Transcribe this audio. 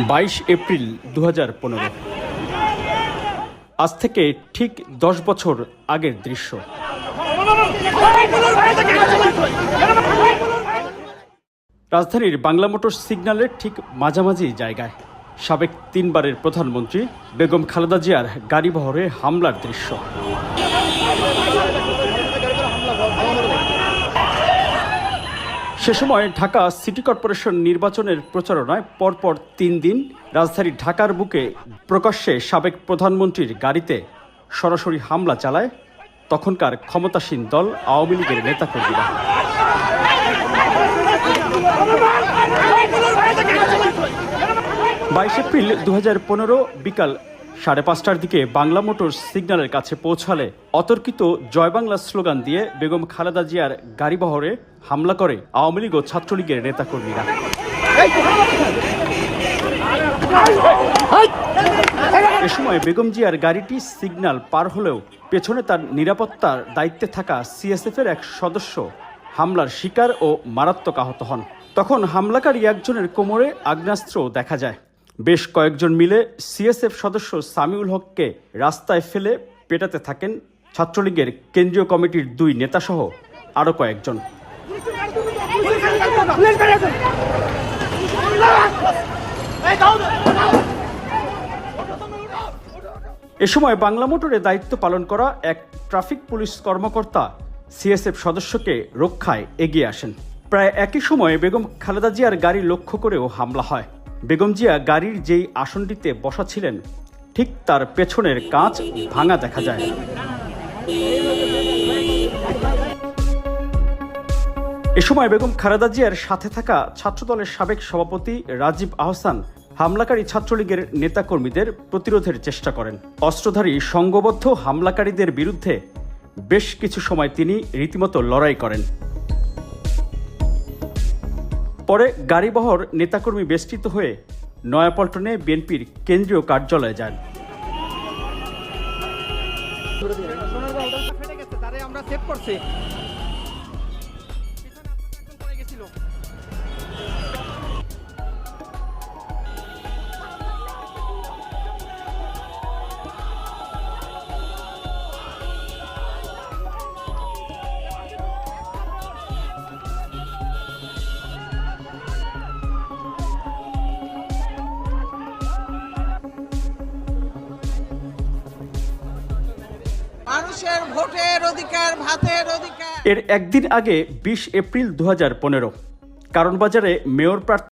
বাইশ এপ্রিল দু হাজার পনেরো। আজ থেকে ঠিক দশ বছর আগের দৃশ্য। রাজধানীর বাংলা মোটর সিগন্যালের ঠিক মাঝামাঝি জায়গায় সাবেক তিনবারের প্রধানমন্ত্রী বেগম খালেদা জিয়ার গাড়িবহরে হামলার দৃশ্য। সে সময় ঢাকা সিটি কর্পোরেশন নির্বাচনের প্রচারণায় পরপর তিন দিন রাজধানী ঢাকার বুকে প্রকাশ্যে সাবেক প্রধানমন্ত্রীর গাড়িতে সরাসরি হামলা চালায় তখনকার ক্ষমতাসীন দল আওয়ামী লীগের নেতাকর্মীরা। বাইশ এপ্রিল দু হাজার পনেরো বিকাল সাড়ে পাঁচটার দিকে বাংলা মোটর সিগন্যালের কাছে পৌঁছালে অতর্কিত জয় বাংলা স্লোগান দিয়ে বেগম খালেদা জিয়ার গাড়িবহরে হামলা করে আওয়ামী লীগ ও ছাত্রলীগের নেতাকর্মীরা। এ সময় বেগম জিয়ার গাড়িটি সিগন্যাল পার হলেও পেছনে তার নিরাপত্তার দায়িত্বে থাকা সিএসএফ এর এক সদস্য হামলার শিকার ও মারাত্মক আহত হন। তখন হামলাকারী একজনের কোমরে আগ্নেয়াস্ত্র দেখা যায়। বেশ কয়েকজন মিলে সিএসএফ সদস্য সামিউল হককে রাস্তায় ফেলে পেটাতে থাকেন ছাত্রলীগের কেন্দ্রীয় কমিটির দুই নেতাসহ আরও কয়েকজন। এ সময় বাংলা মোটরে দায়িত্ব পালন করা এক ট্রাফিক পুলিশ কর্মকর্তা সিএসএফ সদস্যকে রক্ষায় এগিয়ে আসেন। প্রায় একই সময়ে বেগম খালেদা জিয়ার গাড়ি লক্ষ্য করেও হামলা হয়। বেগম জিয়া গাড়ির যেই আসনটিতে বসা ছিলেন, ঠিক তার পেছনের কাঁচ ভাঙা দেখা যায়। এ সময় বেগম খালেদা জিয়ার সাথে থাকা ছাত্রদলের সাবেক সভাপতি রাজীব আহসান হামলাকারী ছাত্রলীগের নেতাকর্মীদের প্রতিরোধের চেষ্টা করেন। অস্ত্রধারী সংঘবদ্ধ হামলাকারীদের বিরুদ্ধে বেশ কিছু সময় তিনি রীতিমতো লড়াই করেন। পরে গাড়িবহর নেতাকর্মী বেষ্টিত হয়ে নয়াপল্টনে বিএনপির কেন্দ্রীয় কার্যালয়ে যান। আমরা সেভ করছি। মানুষের ভোটের অধিকার, ভাতের অধিকার। এর একদিন আগে বিশ এপ্রিল দু কারণ বাজারে মেয়র প্রার্থী